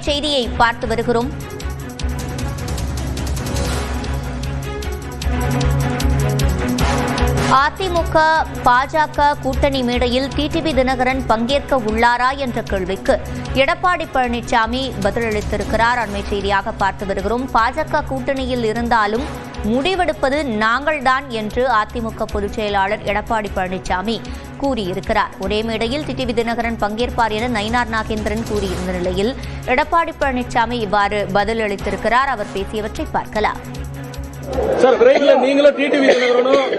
செய்தியை பார்த்து வருகிறோம். அதிமுக பாஜக கூட்டணி மேடையில் டிடிவி தினகரன் பங்கேற்க உள்ளாரா என்ற கேள்விக்கு எடப்பாடி பழனிசாமி பதிலளித்திருக்கிறார். அண்மை செய்தியாக பார்த்து வருகிறோம். பாஜக கூட்டணியில் இருந்தாலும் முடிவெடுப்பது நாங்கள்தான் என்று அதிமுக பொதுச் செயலாளர் எடப்பாடி பழனிசாமி கூறியிருக்கிறார். ஒரே மேடையில் டிடிவி தினகரன் பங்கேற்பார் என நயினார் நாகேந்திரன் கூறியிருந்த நிலையில் எடப்பாடி பழனிசாமி இவ்வாறு பதிலளித்திருக்கிறார். அவர் பேசியவற்றை பார்க்கலாம். சார் விரைவில் நீங்களும் டிடிவி தினகரனும்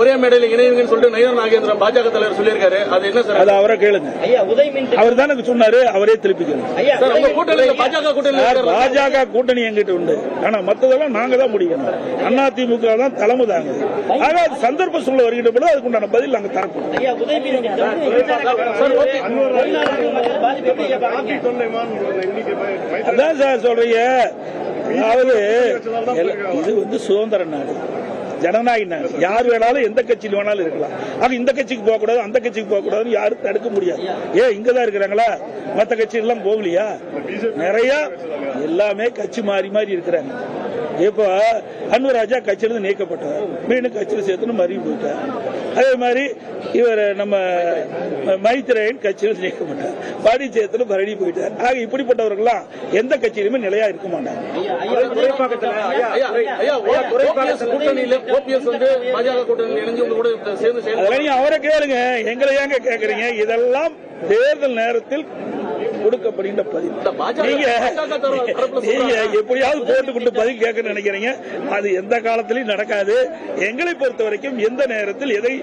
ஒரே மேடையில் இணைவீங்கன்னு சொல்லிட்டு நயன நாகேந்திரன் பாஜக தலைவர் சொல்லியிருக்காரு. அது என்ன சார்? அது அவரை கேளுங்க. ஐயா உதய் அவர் தான் எனக்கு சொன்னாரு அவரே திருப்பிக்கணும் ஐயா சார் உங்க கூட்டணியில் பாஜக இருக்காரு. பாஜக கூட்டணி எங்கிட்ட உண்டு. ஆனா மத்ததெல்லாம் நாங்க தான் முடிக்கணும். அதிமுக தான் தலைமை தாங்க ஆக அது சந்தர்ப்ப சூழ்நிலை வருகின்ற பொழுது அதுக்குண்டான பதில் நாங்க தரப்போம். ஐயா உதய்? அதான் சார் சொல்றீங்க. அதாவது இது வந்து சுதந்திர நாடு. ஜனநாயக நாடு. யார் வேணாலும் எந்த கட்சியில் வேணாலும் இருக்கலாம். ஆக இந்த கட்சிக்கு போக கூடாது அந்த கட்சிக்கு போக கூடாதுன்னு யாரும் தடுக்க முடியாது. ஏன் இங்கதான் இருக்கிறாங்களா? மத்த கட்சி எல்லாம் போகலையா நிறைய எல்லாமே கட்சி மாறி மாறி இருக்கிறாங்க. இப்போ அன்வராஜா கட்சியிலிருந்து நீக்கப்பட்டார். மீண்டும் கட்சியில் சேர்த்துன்னு மறுபடியும் போயிட்டார். அதே மாதிரி இவர் நம்ம மைத்திரேயன் கட்சியில் நீக்கப்பட்டார். பாடி சேர்த்துல மறுபடியும் போயிட்டார். ஆக இப்படிப்பட்டவர்கள்லாம் எந்த கட்சியிலுமே நிலையா இருக்க மாட்டாங்க. அதெல்லாம் அவரை கேளுங்க. எங்களை ஏங்க கேக்குறீங்க? இதெல்லாம் தேர்தல் நேரத்தில் கொடுக்கப்படுகின்ற பதில். நீங்க. எப்படியாவது போட்டுக்கொண்டு பதில் கேட்க நினைக்கிறீங்க. அது எந்த காலத்திலையும் நடக்காது. எங்களை பொறுத்த வரைக்கும் எந்த நேரத்தில் எதை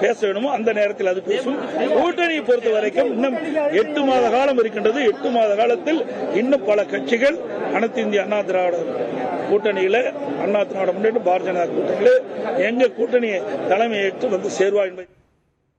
பேச வேணுமோ அந்த நேரத்தில் அது பேசும். கூட்டணியை பொறுத்த வரைக்கும் இன்னும் எட்டு மாத காலம் இருக்கின்றது. எட்டு மாத காலத்தில் இன்னும் பல கட்சிகள் அனைத்து இந்திய அண்ணா திராவிட கூட்டணியில அண்ணா திராவிட முன்னேற்ற பாரதிய ஜனதா கூட்டணியில எங்க கூட்டணியை தலைமையேற்று வந்து சேருவா என்பதை